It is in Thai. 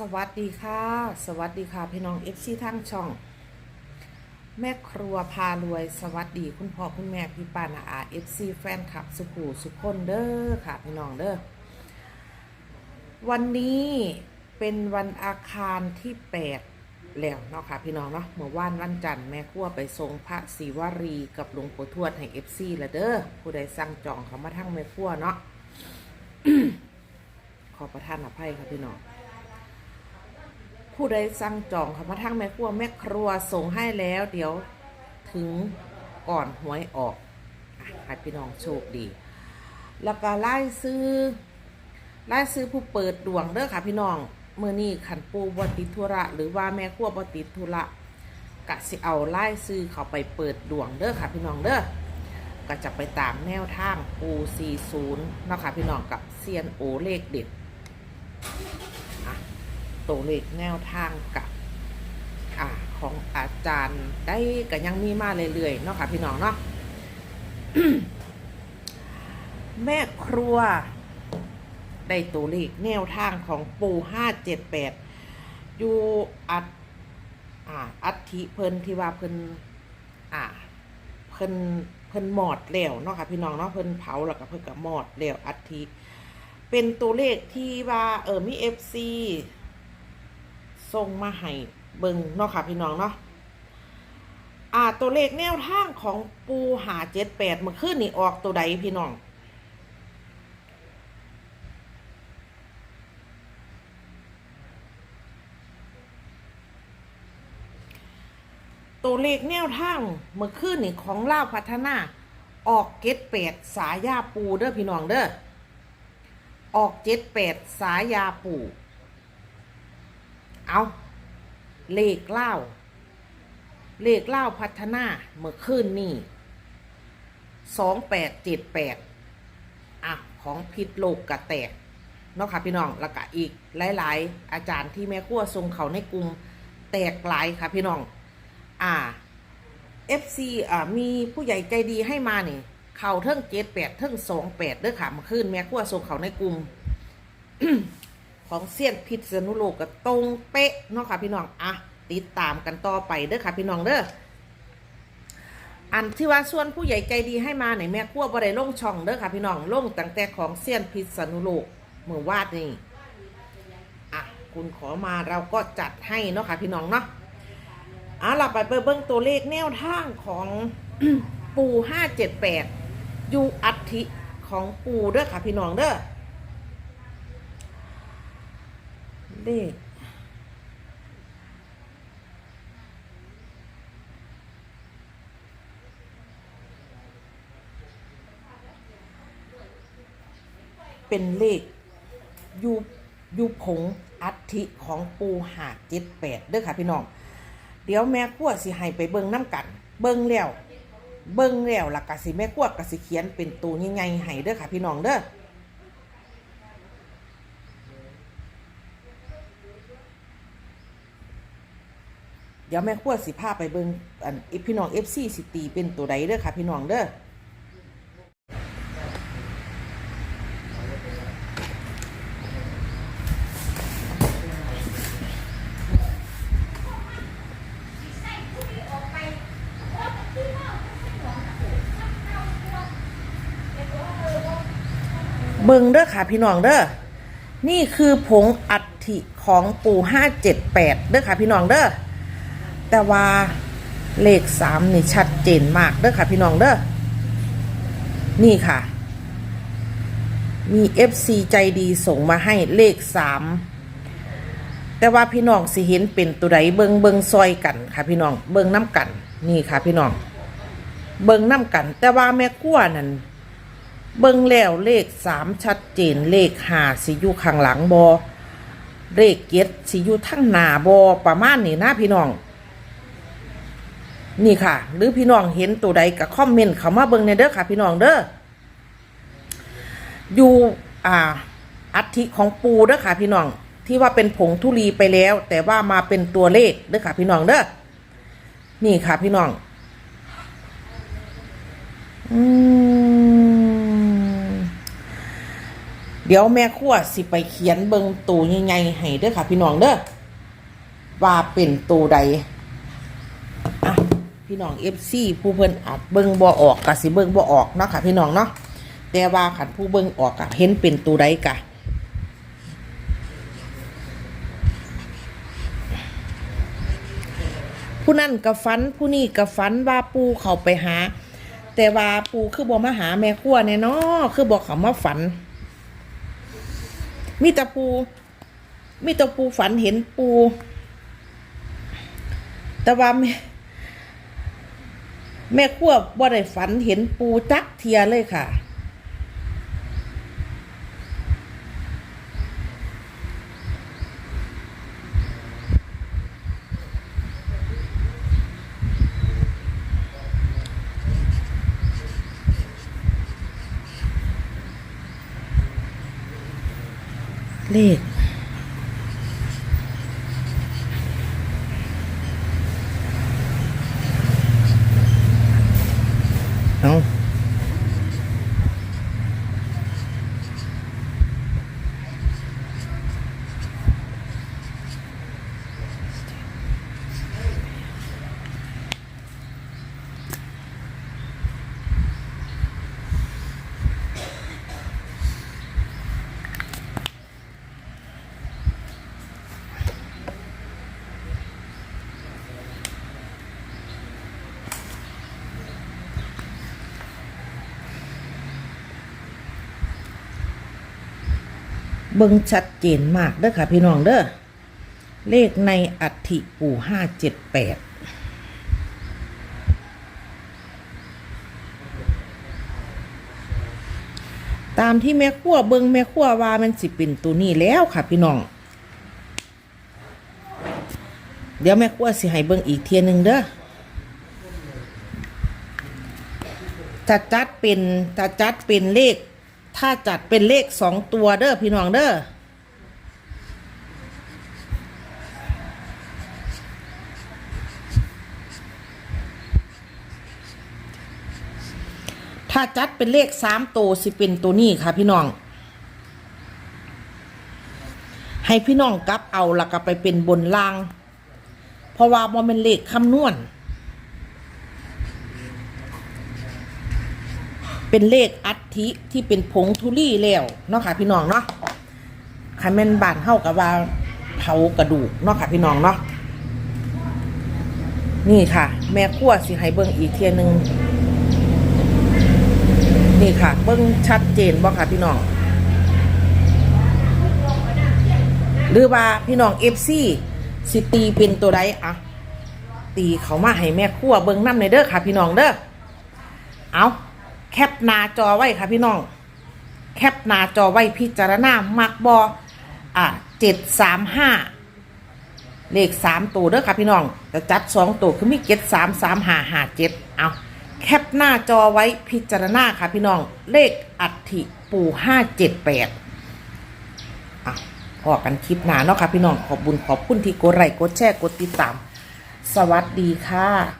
สวัสดีค่ะ สวัสดีค่ะ พี่น้องเอฟซีทั้งช่อง แม่ครัวพารวย สวัสดีคุณพ่อคุณแม่พี่ป้านาอาเอฟซีแฟนคลับสุขูสุขคนเด้อค่ะพี่น้องเด้อวันนี้เป็นวันอาคารที่แปดแล้วเนาะค่ะพี่น้องเนาะเมื่อวานวันจันทร์แม่ครัวไปทรงพระศิวรีกับหลวงปู่ทวดให้เอฟซีละเด้อผู้ใดสั่งจองเขามาทั้งแม่ครัวเนาะขอประทานอภัยค่ะพี่น้อง ผู้ใดสั่งจองเขามาทั้งแม่ครัวแม่ครัวส่งให้แล้ว เดี๋ยวถึงก่อนหวยออกอะให้พี่น้องโชคดี แล้วก็ไล่ซื้อไล่ซื้อผู้เปิดดวงเด้อค่ะพี่น้องเมื่อนี้ขันปูบติดธุระ หรือว่าแม่ครัวบติดธุระกะสิเอาไล่ซื้อเขาไปเปิดดวงเด้อค่ะพี่น้องเด้อก็จะไปตามแนวทางปู40เนาะค่ะพี่น้องกับเซียนโอเลขเด็ด ตัวเลขแนวทางกับอ่าของอาจารย์ได้ก็ยังมีมาเรื่อยๆเนาะค่ะพี่น้องเนาะแม่ครัว ได้ตัวเลขแนวทางของปูห้าเจ็ดแปดอยู่อัดอ่าอัฐิเพิ่นที่ว่าเพิ่นอ่าเพิ่นเพิ่นหมอดแล้วเนาะค่ะพี่น้องเนาะเพิ่นเผาแล้วก็เพิ่นก็หมอดแล้วอัฐิเป็นตัวเลขที่ว่าเออมีเอฟซี ส่งมาให้เบิงเนาะค่ะพี่น้องเนาะอ่าตัวเลขแนวทางของปูหาเจ็ดแปดมื่อคืนนี่ออกตัวใดพี่น้อง ตัวเลขแนวทางมื่อคืนนี่ของล่าวพัฒนาออกเจ็ดแปดสายาปูเด้อพี่น้องเด้อออกเจ็ดแปดสายาปู เอาเลขเล่า เลขเล่าพัฒนาเมื่อคืนนี่สองแปดเจ็ดแปดอะของพิษโลกกระแตกเนาะค่ะพี่น้องแล้วก็อีกหลาย ๆ อาจารย์ที่แม่ขั้วทรงเขาในกลุ่มแตกหลายค่ะพี่น้อง อ่า FC อ่ามีผู้ใหญ่ใจดีให้มานี่เข่าเทิงเจ็ดแปดเทิงสองแปดเด้อค่ะเมื่อคืนแม่ขั้วทรงเขาในกลุ่ม ของเซียนพิษณุโลกก็ตรงเป๊ะเนาะค่ะพี่น้องอะติดตามกันต่อไปเด้อค่ะพี่น้องเด้ออันที่ว่าส่วนผู้ใหญ่ใจดีให้มาไหนแม่ขั้วบ่ได้ลงช่องเด้อค่ะพี่น้องลงตั้งแต่ของเซียนพิษณุโลกเมื่อวาดนี่อะคุณขอมาเราก็จัดให้เนาะค่ะพี่น้องเนาะอะเราไปเบิ่งตัวเลขแนวทางของปูห้าเจ็ดแปดยูอัฐิของปูเด้อค่ะพี่น้องเด้อ เลขเป็นเลขยูยูผงอัฐิของปูหาเจ็ดแปดเด้อค่ะพี่น้อง เดี๋ยวแม่ขั้วสิให้ไปเบิ่งน้ำกัน เบิ่งแล้ว เบิ่งแล้วล่ะกะสิแม่ขั้วกะสิเขียนเป็นตัวยังไงให้เด้อค่ะพี่น้องเด้อ ดี๋ยวแม่ขั้วสิพาไปเบิ่งอันพี่น้องเอฟซีสิตีเป็นตัวใดเด้อค่ะ พี่น้องเด้อเบิ่งเด้อค่ะพี่น้องเด้อ นี่คือผงอัฐิของปู่ห้าเจ็ดแปดเด้อค่ะพี่น้องเด้อ แต่ว่าเลขสามนี่ชัดเจนมากเด้อค่ะพี่น้องเด้อนี่ค่ะ มี FC ใจดีส่งมาให้เลขสามแต่ว่าพี่น้องสิเห็นเป็นตัวใดเบิงเบิงซอยกันค่ะพี่น้องเบิงน้ำกัน นี่ค่ะพี่น้อง เบิงน้ำกัน แต่ว่าแม่กั้วนั่นเบิงแล้วเลขสามชัดเจนเลขห้าสิอยู่ข้างหลังบอเลขเจ็ดสิอยู่ทั้งหนาบอประมาณนี้นะพี่น้อง นี่ค่ะ หรือพี่น้องเห็นตัวใดก็คอมเมนต์เข้ามาเบิ่งในเด้อค่ะ พี่น้องเด้ออยู่อ่าอัฐิของปูเด้อค่ะ พี่น้องที่ว่าเป็นผงทุลีไปแล้ว แต่ว่ามาเป็นตัวเลขเด้อค่ะ พี่น้องเด้อนี่ค่ะ พี่น้องอืมเดี๋ยวแม่ครัวสิไปเขียนเบิงตูใหญ่ๆให้เด้อค่ะ พี่น้องเด้อว่าเป็นตูใด พี่น้องเอฟซีผู้เพิ่นอาจเบิ้งบ่ออกกะสิเบิ้งบ่ออกเนาะค่ะ พี่น้องเนาะแต่ว่าขันผู้เบิ้งออกกะเห็นเป็นตูใดกะผู้นั่นกับฟันผู้นี่กับฟันว่าปูเขาไปหา แต่ว่าปูคือบอกมาหาแม่ขั้วเนี่ยเนาะคือบอกเขามาฝัน มีต่ปู มีต่ปูฝันเห็นปู แต่ว่า แม่ขั้วบ่ได้ฝันเห็นปูจักเทียเลยค่ะ เลข เอา เบิ่งชัดเจนมากเด้อค่ะพี่น้องเด้อเลขในอัฐิปู่ห้าเจ็ดแปดตามที่แม่ขั้วเบิงแม่ขั้วว่ามันสิเป็นตัวนี้แล้วค่ะพี่น้อง เดี๋ยวแม่ขั้วสิให้เบิงอีกเทียนหนึ่งเด้อจะจัดเป็นจะจัดเป็นเลข ถ้าจัดเป็นเลขสองตัวเด้อพี่น้องเด้อถ้าจัดเป็นเลขสามตัวสิเป็นตัวนี้ค่ะพี่น้อง ให้พี่น้องกลับเอาแล้วก็ไปเป็นบนล่าง เพราะว่ามันเป็นเลขคำนวณ เป็นเลขอัฐิที่เป็นผงทุลี่แล้วเนาะค่ะพี่น้องเนาะคันแม่นบานเฮากับว่าเผากระดูกเนาะค่ะพี่น้องเนาะนี่ค่ะ แม่ขั้วสิให้เบิ่งอีกเทียนึงนี่ค่ะ เบิ้งชัดเจนบ่ค่ะพี่น้องหรือว่าพี่น้องเอฟซีสิตีเป็นตัวใดอะตีเขามาให้แม่ครัวเบิ้งน้ำในเด้อค่ะ พี่น้องเด้อเอา แคปหน้าจอไว้ค่ะพี่น้อง แคปหน้าจอไว้พิจารณามักบออะเจ็ดสามห้าเลขสามตัวเด้อค่ะพี่น้องจะจัดสองตัวคือมีเจ็ดสามสามห้าห้าเจ็ดเอาแคปหน้าจอไว้พิจารณาค่ะพี่น้อง เลขอัฐิปู่ห้าเจ็ดแปดอะพอกันคลิปหน้าเนาะค่ะพี่น้องขอบบุญขอบคุณที่กดไลค์กดแชร์กดติดตาม สวัสดีค่ะ